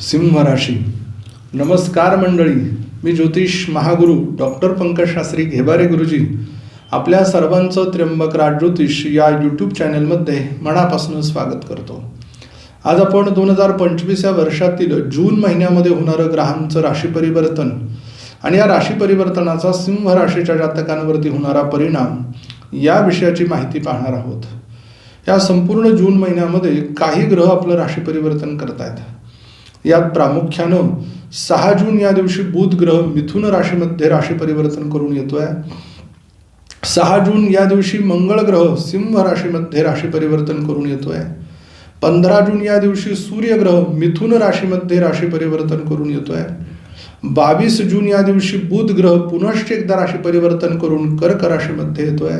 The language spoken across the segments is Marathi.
सिंह राशी. नमस्कार मंडळी. मी ज्योतिष महागुरु डॉक्टर पंकज शास्त्री घेबारे गुरुजी. आपल्या सर्वांचं त्र्यंबक राज ज्योतिष या यूट्यूब चॅनलमध्ये मनापासून स्वागत करतो. आज आपण दोन हजार पंचवीस या वर्षातील जून महिन्यामध्ये होणारं ग्रहांचं राशी परिवर्तन आणि या राशी परिवर्तनाचा सिंह राशीच्या जातकांवरती होणारा परिणाम या विषयाची माहिती पाहणार आहोत. या संपूर्ण जून महिन्यामध्ये काही ग्रह आपलं राशी परिवर्तन करतायत. यात प्रामुख्यानं सहा जून या दिवशी बुध ग्रह मिथुन राशीमध्ये राशी परिवर्तन करून येतोय. सहा जून या दिवशी मंगळ ग्रह सिंह राशीमध्ये राशी परिवर्तन करून येतोय. पंधरा जून या दिवशी सूर्यग्रह मिथुन राशीमध्ये राशी परिवर्तन करून येतोय. बावीस जून या दिवशी बुध ग्रह पुनश्च एकदा राशी परिवर्तन करून कर्क राशीमध्ये येतोय.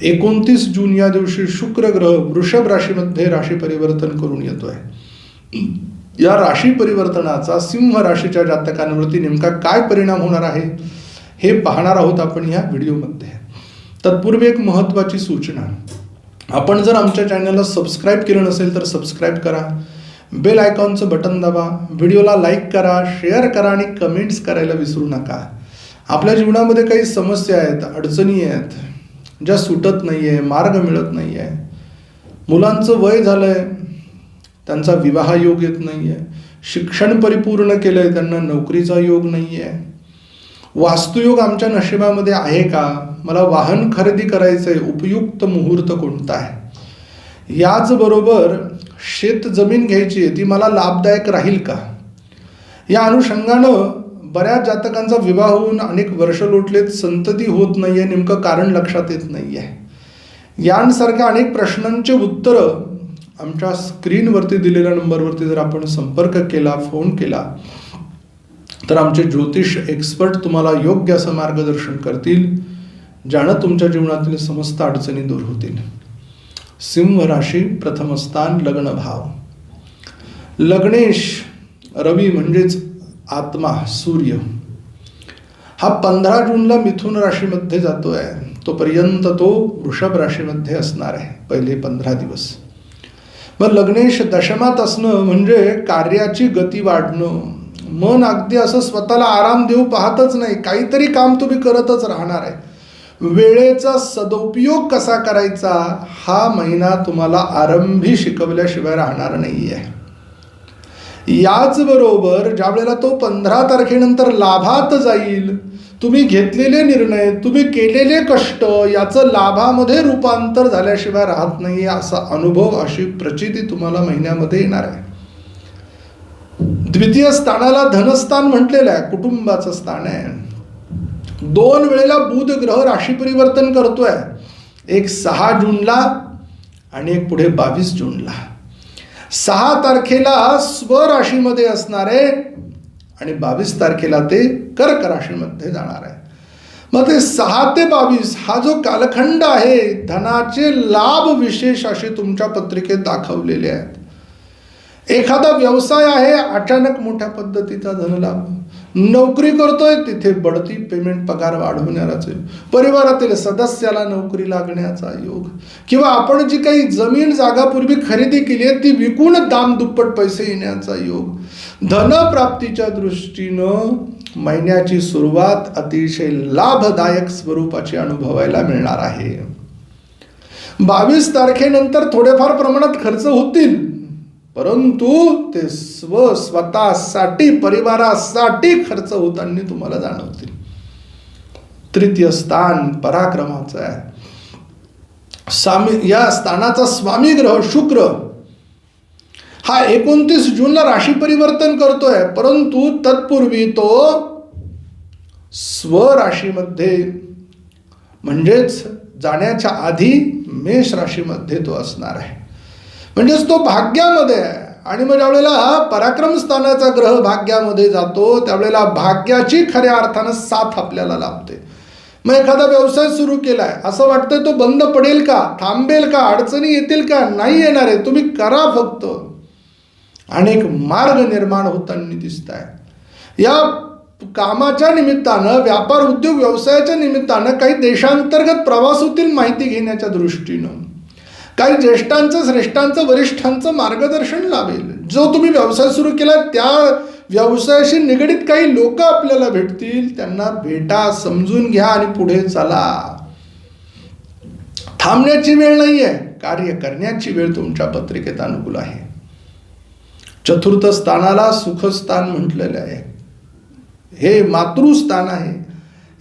एकोणतीस जून या दिवशी शुक्र ग्रह वृषभ राशीमध्ये राशी परिवर्तन करून येतो आहे या राशी परिवर्तनाचा सिंह राशीच्या जातकांवरती नेमका काय परिणाम होणार आहे हे पाहणार आहोत आपण या व्हिडिओमध्ये. तत्पूर्वी एक महत्त्वाची सूचना. आपण जर आमच्या चॅनलला सबस्क्राईब केलं नसेल तर सबस्क्राईब करा. बेल आयकॉनचं बटन दाबा. व्हिडिओला लाईक करा शेअर करा आणि कमेंट्स करायला विसरू नका. आपल्या जीवनामध्ये काही समस्या आहेत अडचणी आहेत ज्या सुटत नाही आहे मार्ग मिळत नाही आहे मुलांचं वय झालं आहे त्यांचा विवाह योग येत नाही आहे शिक्षण परिपूर्ण केलं आहे त्यांना नोकरीचा योग नाही आहे वास्तुयोग आमच्या नशिबामध्ये आहे का? मला वाहन खरेदी करायचं आहे उपयुक्त मुहूर्त कोणता आहे? याचबरोबर शेत जमीन घ्यायची आहे ती मला लाभदायक राहील का? या अनुषंगानं बऱ्याच जातकांचा विवाह होऊन अनेक वर्ष लोटलेत संतती होत नाही आहे नेमकं कारण लक्षात येत नाही आहे यांसारख्या अनेक प्रश्नांचे उत्तरं आमच्या स्क्रीनवरती दिलेल्या नंबरवरती जर आपण संपर्क केला फोन केला तर आमचे ज्योतिष एक्सपर्ट तुम्हाला योग्य असं मार्गदर्शन करतील ज्यानं तुमच्या जीवनातील समस्त अडचणी दूर होतील. सिंह राशी प्रथम स्थान लग्न भाव. लग्नेश रवी म्हणजेच आत्मा सूर्य. हा पंधरा जूनला मिथुन राशीमध्ये जातो आहे. तोपर्यंत तो वृषभ राशीमध्ये असणार आहे पहिले पंधरा दिवस. मग लग्नेश दशमात असणं म्हणजे कार्याची गती वाढणं. मन अगदी असं स्वतःला आराम देऊ पाहतच नाही काहीतरी काम तुम्ही करतच राहणार आहे. वेळेचा सदुपयोग कसा करायचा हा महिना तुम्हाला आरंभी शिकवल्याशिवाय राहणार नाही आहे याचबरोबर ज्या वेळेला तो पंधरा तारखेनंतर लाभात जाईल तुम्ही घेतलेले निर्णय तुम्ही केलेले कष्ट याचं लाभामध्ये रूपांतर झाल्याशिवाय राहत नाही असा अनुभव अशी प्रचिती तुम्हाला महिन्यामध्ये येणार आहे. द्वितीय स्थानाला धनस्थान म्हटलेलं आहे कुटुंबाचं स्थान आहे. दोन वेळेला बुध ग्रह राशी परिवर्तन करतोय. एक सहा जूनला आणि एक पुढे बावीस जूनला. सहा तारखेला स्वराशीमध्ये असणार आहे आणि बावीस तारखेला ते कर्क राशीमध्ये जाणार आहे. मग ते सहा ते बावीस हा जो कालखंड आहे धनाचे लाभ विशेष असे तुमच्या पत्रिकेत दाखवलेले आहेत. एखादा व्यवसाय आहे अचानक मोठ्या पद्धतीचा धनलाभ नोकरी करतोय तिथे बढती पेमेंट पगार वाढवणाराचे. परिवारातील सदस्याला नोकरी लागण्याचा योग. किंवा आपण जी काही जमीन जागापूर्वी खरेदी केली आहे ती विकून दाम दुप्पट पैसे येण्याचा योग. धनप्राप्तीच्या दृष्टीनं महिन्याची सुरुवात अतिशय लाभदायक स्वरूपाची अनुभवायला मिळणार आहे. बावीस तारखेनंतर थोडेफार प्रमाणात खर्च होतील. परंतु ते स्व स्वतःसाठी परिवारासाठी खर्च होताना तुम्हाला जाणवतील. तृतीय स्थान पराक्रमाचं आहे. स्वामी या स्थानाचा स्वामी ग्रह शुक्र. हा एकोणतीस जूनला राशी परिवर्तन करतोय. परंतु तत्पूर्वी तो स्वराशीमध्ये म्हणजेच जाण्याच्या आधी मेष राशीमध्ये तो असणार आहे. म्हणजेच तो भाग्यामध्ये आहे. आणि मग ज्यावेळेला हा पराक्रम स्थानाचा ग्रह भाग्यामध्ये जातो त्यावेळेला भाग्याची खऱ्या अर्थानं साथ आपल्याला लाभते. मग एखादा व्यवसाय सुरू केलाय असं वाटतं तो बंद पडेल का? थांबेल का? अडचणी येतील का? नाही येणार आहे. तुम्ही करा फक्त. अनेक मार्ग निर्माण होताना दिसत आहे या कामाच्या निमित्तानं व्यापार उद्योग व्यवसायाच्या निमित्तानं काही देशांतर्गत प्रवास होतील माहिती घेण्याच्या दृष्टीनं. काही ज्येष्ठांचं श्रेष्ठांचं वरिष्ठांचं मार्गदर्शन लाभेल. जो तुम्ही व्यवसाय सुरू केला त्या व्यवसायाशी निगडीत काही लोक आपल्याला भेटतील. त्यांना भेटा समजून घ्या आणि पुढे चला. थांबण्याची वेळ नाही आहे कार्य करण्याची वेळ तुमच्या पत्रिकेत अनुकूल आहे. चतुर्थ स्थानाला सुखस्थान म्हटलेले आहे. हे मातृस्थान आहे.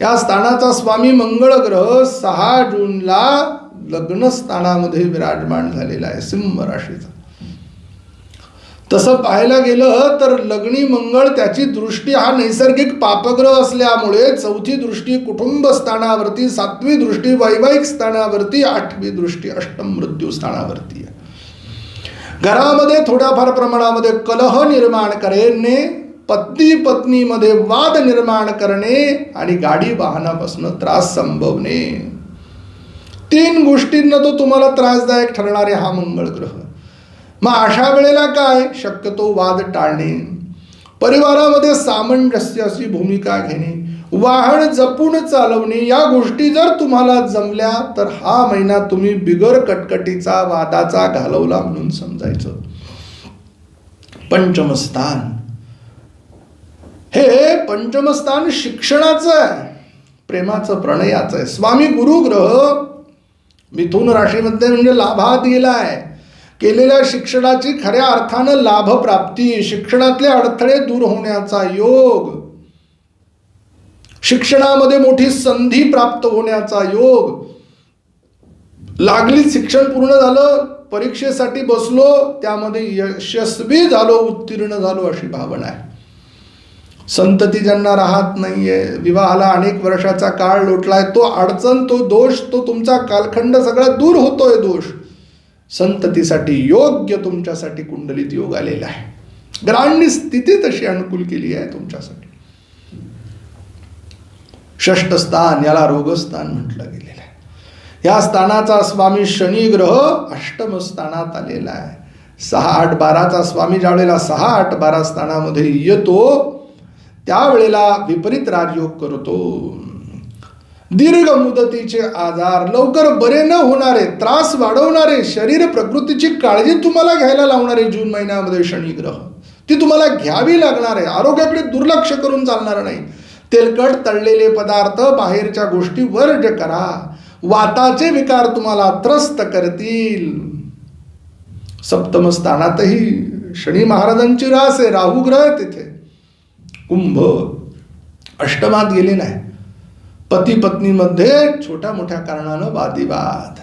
या स्थानाचा स्वामी मंगळ ग्रह सहा जूनला लग्न स्थानामध्ये विराजमान झालेला आहे सिंह राशीचा. तसं पाहायला गेलं तर लग्नी मंगळ त्याची दृष्टी हा नैसर्गिक पापग्रह असल्यामुळे चौथी दृष्टी कुटुंब स्थानावरती सातवी दृष्टी वैवाहिक स्थानावरती आठवी दृष्टी अष्टम मृत्यू स्थानावरती आहे. घरामध्ये थोड्याफार प्रमाणामध्ये कलह निर्माण करणे पत्नी पत्नीमध्ये वाद निर्माण करणे आणि गाडी वाहनापासून त्रास संभवणे. तीन गोष्टींना तो तुम्हाला त्रासदायक ठरणारे हा मंगळ ग्रह मग अशा वेळेला काय? शक्यतो वाद टाळणे. परिवारामध्ये सामंजस्य अशी भूमिका घेणे. वाहन जपून चालवणे. या गोष्टी जर तुम्हाला जमल्या तर हा महिना तुम्ही बिगर कटकटीचा वादाचा घालवला म्हणून समजायचं. पंचमस्थान. हे पंचमस्थान शिक्षणाचं आहे. प्रेमाचं प्रणयाचं आहे. स्वामी गुरुग्रह मिथून राशीमध्ये म्हणजे लाभात गेलाय. केलेल्या शिक्षणाची खऱ्या अर्थानं लाभप्राप्ती शिक्षणातले अडथळे दूर होण्याचा योग शिक्षणामध्ये मोठी संधी प्राप्त होण्याचा योग. लागली शिक्षण पूर्ण झालं परीक्षेसाठी बसलो त्यामध्ये यशस्वी झालो उत्तीर्ण झालो अशी भावना आहे. संतती ज्यांना राहत नाहीये. विवाहाला अनेक वर्षाचा काळ लोटलाय. तो अडचण तो दोष तो तुमचा कालखंड सगळा दूर होतोय दोष. संततीसाठी योग्य तुमच्यासाठी कुंडलीत योग आलेला आहे. ग्रहांनी स्थिती तशी अनुकूल केली आहे तुमच्यासाठी. षष्ठ स्थान याला रोगस्थान म्हटलं गेलेलं आहे. या स्थानाचा स्वामी शनी ग्रह अष्टम स्थानात आलेला आहे. सहा आठ बाराचा स्वामी ज्यावेळेला सहा आठ बारा स्थानामध्ये येतो त्यावेळेला विपरीत राजयोग करतो. दीर्घ मुदतीचे आजार लवकर बरे न होणारे त्रास वाढवणारे शरीर प्रकृतीची काळजी तुम्हाला घ्यायला लावणारे जून महिन्यामध्ये शनी ग्रह. ती तुम्हाला घ्यावी लागणार आहे आरोग्याकडे दुर्लक्ष करून चालणार नाही. तेलकट तळलेले पदार्थ बाहेरच्या गोष्टी वर्ज करा. वाताचे विकार तुम्हाला त्रस्त करतील. सप्तम स्थानातही शनी महाराजांची रास आहे राहू ग्रह तिथे. कुंभ. अष्टमात गेलेला आहे पती पत्नीमध्ये छोट्या मोठ्या कारणानं वादिवाद.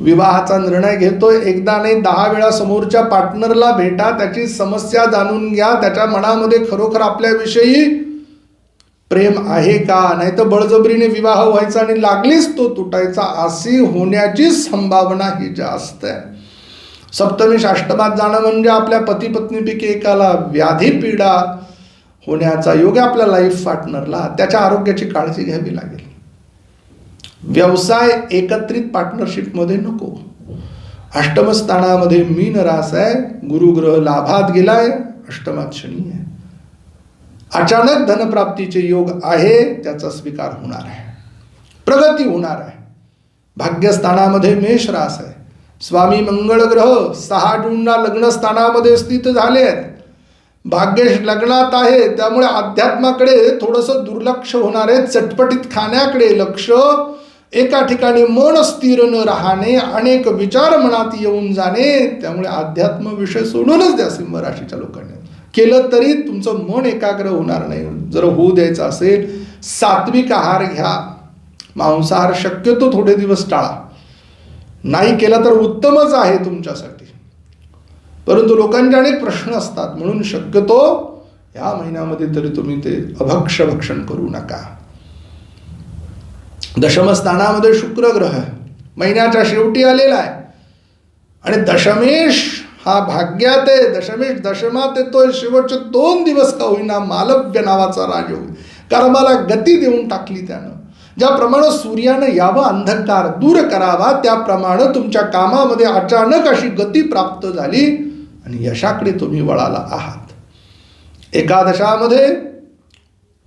विवाहाचा निर्णय घेतोय. एकदा नाही दहा वेळा समोरच्या पार्टनरला भेटा त्याची समस्या जाणून घ्या. त्याच्या मनामध्ये खरोखर आपल्याविषयी प्रेम आहे का? नाही तर बळजबरीने विवाह व्हायचा आणि लागलीच तो तुटायचा. अशी होण्याची संभावना ही जास्त आहे. सप्तमी अष्टमात जाणं म्हणजे आपल्या पती पत्नीपैकी एकाला व्याधी पीडा होण्याचा योग आहे आपल्या लाईफ पार्टनरला त्याच्या आरोग्याची काळजी घ्यावी लागेल. व्यवसाय एकत्रित पार्टनरशिपमध्ये नको. अष्टमस्थानामध्ये मीन रास आहे गुरुग्रह लाभात गेलाय अष्टमात शनी आहे. अचानक धनप्राप्तीचे योग आहे त्याचा स्वीकार होणार आहे. प्रगती होणार आहे. भाग्यस्थानामध्ये मेष रास आहे. स्वामी मंगळ ग्रह सहा जूनला लग्नस्थानामध्ये स्थित झाले आहेत. भाग्येश लग्नात आहे त्यामुळे अध्यात्माकडे थोडंसं दुर्लक्ष होणार आहे. चटपटीत खाण्याकडे लक्ष. एका ठिकाणी मन स्थिर न राहणे अनेक विचार मनात येऊन जाणे. त्यामुळे अध्यात्म विषय सोडूनच द्या सिंह राशीच्या लोकांनी. केलं तरी तुमचं मन एकाग्र होणार नाही. जर होऊ द्यायचं असेल सात्विक आहार घ्या. मांसाहार शक्यतो थोडे दिवस टाळा. नाही केला तर उत्तमच आहे तुमच्यासाठी. परंतु लोकांचे अनेक प्रश्न असतात. म्हणून शक्यतो या महिन्यामध्ये तरी तुम्ही ते अभक्ष भक्षण करू नका. दशमस्थानामध्ये शुक्र ग्रह महिन्याच्या शेवटी आलेला आहे. आणि दशमेश हा भाग्यात आहे. दशमेश दशमात येतोय. शेवटचे दोन दिवस का होईना मालव्य नावाचा राजयोग कर्माला गती देऊन टाकली त्यानं. ज्याप्रमाणे सूर्यानं यावं अंधकार दूर करावा त्याप्रमाणे तुमच्या कामामध्ये अचानक अशी गती प्राप्त झाली. आणि यशाकडे तुम्ही वळाला आहात. एकादशामध्ये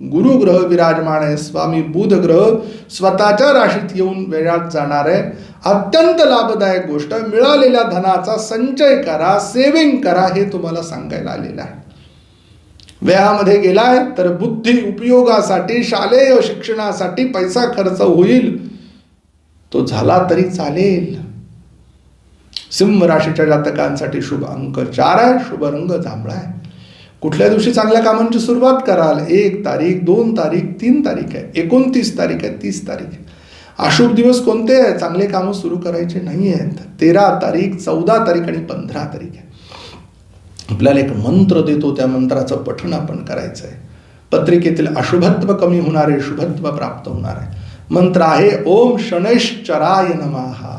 गुरुग्रह विराजमान आहे. स्वामी बुध ग्रह स्वतःच्या राशीत येऊन वेळात जाणार आहे. अत्यंत लाभदायक गोष्ट मिळालेल्या धनाचा संचय करा सेविंग करा हे तुम्हाला सांगायला आलेलं आहे. व्ययामध्ये गेलाय तर बुद्धी उपयोगासाठी शालेय शिक्षणासाठी पैसा खर्च होईल. तो झाला तरी चालेल. सिंह राशीच्या जातकांसाठी शुभ अंक चार आहे शुभ रंग जांभळा आहे. कुठल्या दिवशी चांगल्या कामांची सुरुवात कराल? एक तारीख दोन तारीख तीन तारीख आहे. एकोणतीस तारीख आहे तीस तारीख आहे. अशुभ दिवस कोणते आहे? चांगले कामं सुरू करायचे नाही आहेत तेरा तारीख चौदा तारीख आणि पंधरा तारीख आहे. आपल्याला एक मंत्र देतो त्या मंत्राचं पठण आपण करायचं आहे. पत्रिकेतील अशुभत्व कमी होणार आहे शुभत्व प्राप्त होणार आहे. मंत्र आहे ओम शनैश्चराय नमहा